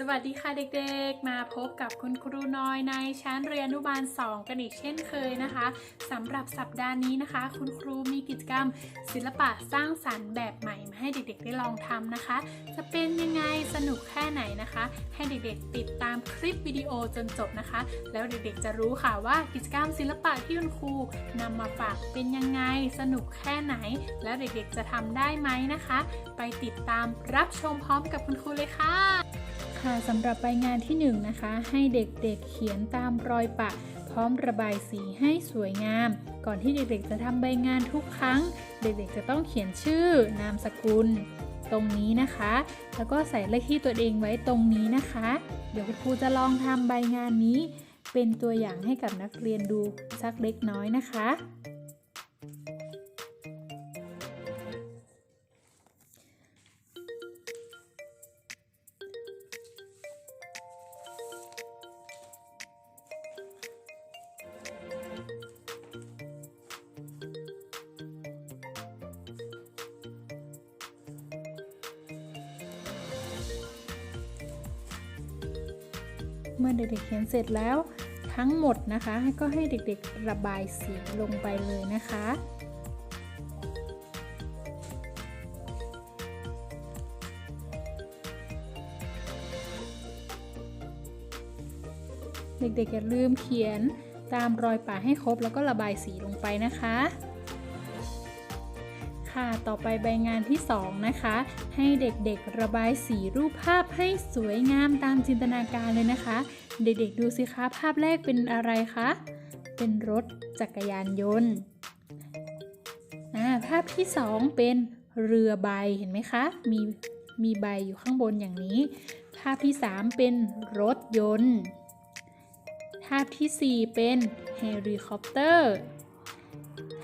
สวัสดีค่ะเด็กๆ มาพบกับคุณครูน้อยในชั้นเรียนอนุบาล 2 กันอีกเช่นเคยนะคะสำหรับสัปดาห์นี้นะคะ คุณครูมีกิจกรรม ศิลปะสร้างสรรค์แบบใหม่มาให้เด็กๆ ได้ลองทำนะคะ จะเป็นยังไงสนุกแค่ไหนนะคะ ให้เด็กๆ ติดตามคลิปวิดีโอจนจบนะคะ แล้วเด็กๆ จะรู้ค่ะว่ากิจกรรมศิลปะที่คุณครูนำมาฝากเป็นยังไงสนุกแค่ไหน แล้วเด็กๆ จะทำได้ไหมนะคะ ไปติดตามรับชมพร้อมกับคุณครูเลยค่ะ ค่ะสำหรับใบงานที่1นงนะคะ ให้เด็กๆเขียนตามรอยปะ พร้อมระบายสีให้สวยงาม ก่อนที่เด็กๆ จะทำใบงานทุกครั้ง เด็กๆ จะต้องเขียนชื่อนามสกุล ตรงนี้นะคะ แล้วก็ใส่เลขที่ตัวเองไว้ตรงนี้นะคะ เดี๋ยวคุณครูจะลองทำใบงานนี้ เป็นตัวอย่างให้กับนักเรียนดูสักเล็กน้อยนะคะ เมื่อเด็กๆเขียนเสร็จแล้วทั้งหมดนะคะ ก็ให้เด็กๆระบายสีลงไปเลยนะคะเด็กๆอย่าลืมเขียนตามรอยป่าให้ครบแล้วก็ระบายสีลงไปนะคะ ค่ะ ต่อไปใบงานที่ 2 นะคะ ให้เด็กๆระบายสีรูปภาพให้สวยงามตามจินตนาการเลยนะคะ เด็กๆดูสิคะภาพแรกเป็นอะไรคะ เป็นรถจักรยานยนต์ภาพที่ 2 เป็นเรือใบเห็นไหมคะ มีมีใบอยู่ข้างบนอย่างนี้ ภาพที่ 3 เป็นรถยนต์ ภาพทีสี่4 เป็นเฮลิคอปเตอร์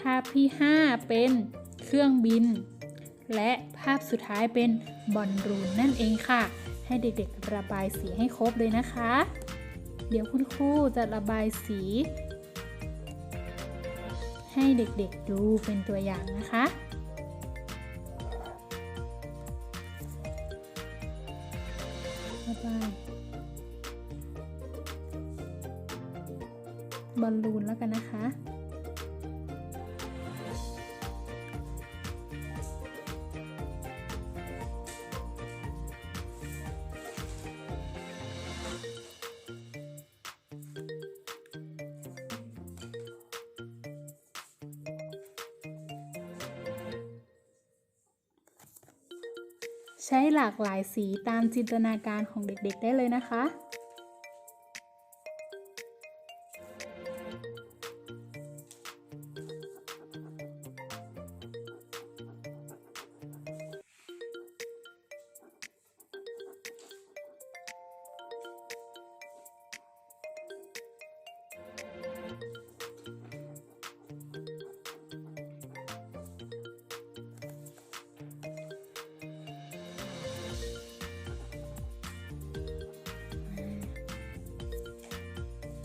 ภาพที่ 5 เป็น เครื่องบิน และภาพสุดท้ายเป็นบอลลูนนั่นเองค่ะ ให้เด็กๆระบายสีให้ครบเลยนะคะ เดี๋ยวคุณครูจะระบายสี ให้เด็กๆดูเป็นตัวอย่างนะคะระบายบอลลูนแล้วกันนะคะ ใช้หลากหลายสีตามจินตนาการของเด็กๆได้เลยนะคะ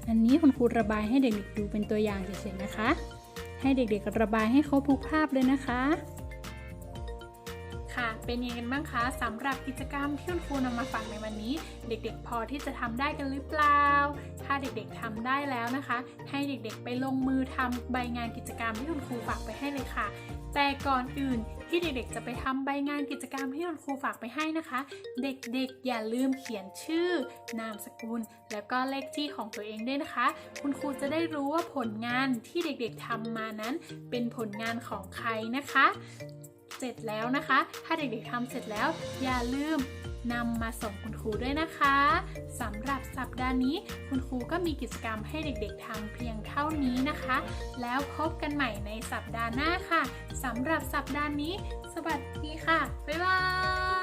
อันนี้คุณครูระบายให้เด็กๆดูเป็นตัวอย่างเฉยๆนะคะ ให้เด็กๆระบายให้ครบทุกภาพเลยนะคะ ค่ะ เป็นยังไงกันบ้างคะสำหรับกิจกรรมที่คุณครูนำมาฝากในวันนี้ เด็กๆ พอที่จะทำได้กันหรือเปล่า ถ้าเด็กๆทำได้แล้วนะคะ ให้เด็กๆ ไปลงมือทำใบงานกิจกรรมที่คุณครูฝากไปให้เลยค่ะ แต่ก่อนอื่นที่เด็กๆจะไปทำใบงานกิจกรรมที่คุณครูฝากไปให้นะคะ เด็กๆอย่าลืมเขียนชื่อ นามสกุล แล้วก็เลขที่ของตัวเองด้วยนะคะ คุณครูจะได้รู้ว่าผลงานที่เด็กๆทำมานั้น เป็นผลงานของใครนะคะ เสร็จแล้วนะคะ ถ้าเด็กๆทำเสร็จแล้ว อย่าลืมนำมาส่งคุณครูด้วยนะคะสำหรับสัปดาห์นี้คุณครูก็มีกิจกรรมให้เด็กๆทำเพียงเท่านี้นะคะ แล้วพบกันใหม่ในสัปดาห์หน้าค่ะสำหรับสัปดาห์นี้ สวัสดีค่ะ บ๊ายบาย